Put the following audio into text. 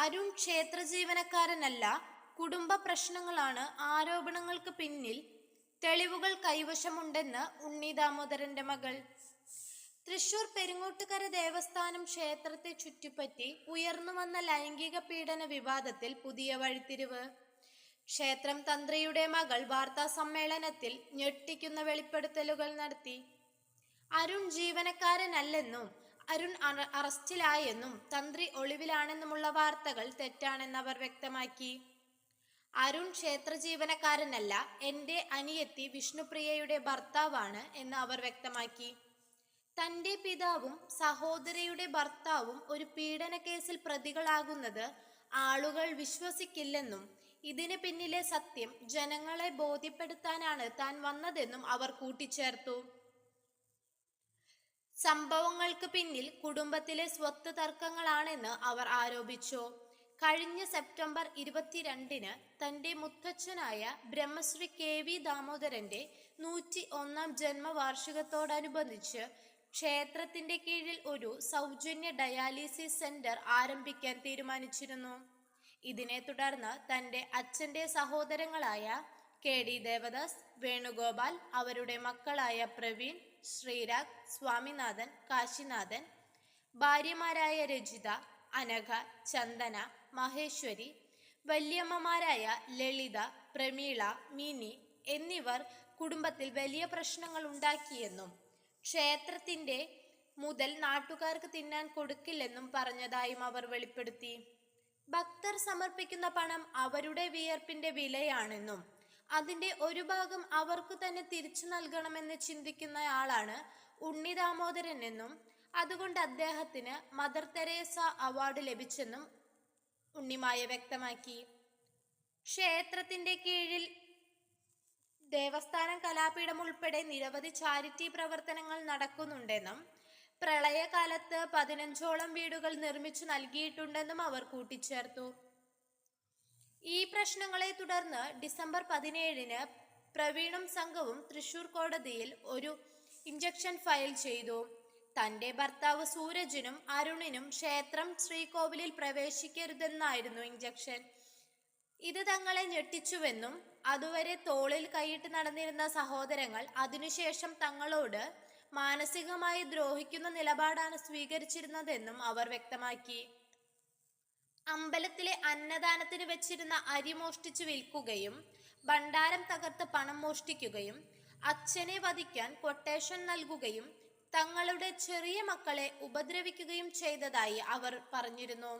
അരുൺ ക്ഷേത്ര ജീവനക്കാരനല്ല കുടുംബ പ്രശ്നങ്ങളാണ് ആരോപണങ്ങൾക്ക് പിന്നിൽ തെളിവുകൾ കൈവശമുണ്ടെന്ന് ഉണ്ണി ദാമോദരന്റെ മകൾ. തൃശൂർ പെരിങ്ങോട്ടുകര ദേവസ്ഥാനം ക്ഷേത്രത്തെ ചുറ്റിപ്പറ്റി ഉയർന്നു വന്ന ലൈംഗിക പീഡന വിവാദത്തിൽ പുതിയ വഴിത്തിരിവ്. ക്ഷേത്രം തന്ത്രിയുടെ മകൾ വാർത്താ സമ്മേളനത്തിൽ ഞെട്ടിക്കുന്ന വെളിപ്പെടുത്തലുകൾ നടത്തി. അരുൺ ജീവനക്കാരനല്ലെന്നും അരുൺ അറസ്റ്റിലായെന്നും തന്ത്രി ഒളിവിലാണെന്നുമുള്ള വാർത്തകൾ തെറ്റാണെന്ന് അവർ വ്യക്തമാക്കി. അരുൺ ക്ഷേത്ര ജീവനക്കാരനല്ല എന്റെ അനിയത്തി വിഷ്ണുപ്രിയയുടെ ഭർത്താവാണ് എന്ന് അവർ വ്യക്തമാക്കി. തന്റെ പിതാവും സഹോദരിയുടെ ഭർത്താവും ഒരു പീഡന കേസിൽ പ്രതികളാകുന്നത് ആളുകൾ വിശ്വസിക്കില്ലെന്നും ഇതിന് പിന്നിലെ സത്യം ജനങ്ങളെ ബോധ്യപ്പെടുത്താനാണ് താൻ വന്നതെന്നും അവർ കൂട്ടിച്ചേർത്തു. സംഭവങ്ങൾക്ക് പിന്നിൽ കുടുംബത്തിലെ സ്വത്ത് തർക്കങ്ങളാണെന്ന് അവർ ആരോപിച്ചു. കഴിഞ്ഞ സെപ്റ്റംബർ ഇരുപത്തിരണ്ടിന് തന്റെ മുത്തച്ഛനായ ബ്രഹ്മശ്രീ കെ വി ദാമോദരന്റെ നൂറ്റി ഒന്നാം ജന്മവാർഷികത്തോടനുബന്ധിച്ച് ക്ഷേത്രത്തിന്റെ കീഴിൽ ഒരു സൗജന്യ ഡയാലിസിസ് സെന്റർ ആരംഭിക്കാൻ തീരുമാനിച്ചിരുന്നു. ഇതിനെ തുടർന്ന് തന്റെ അച്ഛന്റെ സഹോദരങ്ങളായ കെ ഡി ദേവദാസ് വേണുഗോപാൽ അവരുടെ മക്കളായ പ്രവീൺ ശ്രീരാഗ് സ്വാമിനാഥൻ കാശിനാഥൻ ഭാര്യമാരായ രജിത അനഘ ചന്ദന മഹേശ്വരി വല്യമ്മമാരായ ലളിത പ്രമീള മിനി എന്നിവർ കുടുംബത്തിൽ വലിയ പ്രശ്നങ്ങൾ ഉണ്ടാക്കിയെന്നും ക്ഷേത്രത്തിന്റെ മുതൽ നാട്ടുകാർക്ക് തിന്നാൻ കൊടുക്കില്ലെന്നും പറഞ്ഞതായും അവർ വെളിപ്പെടുത്തി. ഭക്തർ സമർപ്പിക്കുന്ന പണം അവരുടെ വിയർപ്പിന്റെ വിലയാണെന്നും അതിന്റെ ഒരു ഭാഗം അവർക്ക് തന്നെ തിരിച്ചു നൽകണമെന്ന് ചിന്തിക്കുന്നയാളാണ് ഉണ്ണി ദാമോദരൻ എന്നും അതുകൊണ്ട് അദ്ദേഹത്തിന് മദർ തെരേസ അവാർഡ് ലഭിച്ചെന്നും ഉണ്ണിമായ വ്യക്തമാക്കി. ക്ഷേത്രത്തിന്റെ കീഴിൽ ദേവസ്ഥാനം കലാപീഠം ഉൾപ്പെടെ നിരവധി ചാരിറ്റി പ്രവർത്തനങ്ങൾ നടക്കുന്നുണ്ടെന്നും പ്രളയകാലത്ത് പതിനഞ്ചോളം വീടുകൾ നിർമ്മിച്ചു നൽകിയിട്ടുണ്ടെന്നും അവർ കൂട്ടിച്ചേർത്തു. ഈ പ്രശ്നങ്ങളെ തുടർന്ന് ഡിസംബർ പതിനേഴിന് പ്രവീണും സംഘവും തൃശൂർ കോടതിയിൽ ഒരു ഇഞ്ചക്ഷൻ ഫയൽ ചെയ്തു. തന്റെ ഭർത്താവ് സൂരജിനും അരുണിനും ക്ഷേത്രം ശ്രീകോവിലിൽ പ്രവേശിക്കരുതെന്നായിരുന്നു ഇഞ്ചക്ഷൻ ഇത് തങ്ങളെ ഞെട്ടിച്ചുവെന്നും അതുവരെ തോളിൽ കൈയിട്ട് നടന്നിരുന്ന സഹോദരങ്ങൾ അതിനുശേഷം തങ്ങളോട് മാനസികമായി ദ്രോഹിക്കുന്ന നിലപാടാണ് സ്വീകരിച്ചിരുന്നതെന്നും അവർ വ്യക്തമാക്കി. അമ്പലത്തിലെ അന്നദാനത്തിന് വെച്ചിരുന്ന അരി മോഷ്ടിച്ചു വിൽക്കുകയും ഭണ്ഡാരം തകർത്ത് പണം മോഷ്ടിക്കുകയും അച്ഛനെ വധിക്കാൻ കൊട്ടേഷൻ നൽകുകയും തങ്ങളുടെ ചെറിയ മക്കളെ ഉപദ്രവിക്കുകയും ചെയ്തതായി അവർ പറഞ്ഞിരുന്നു.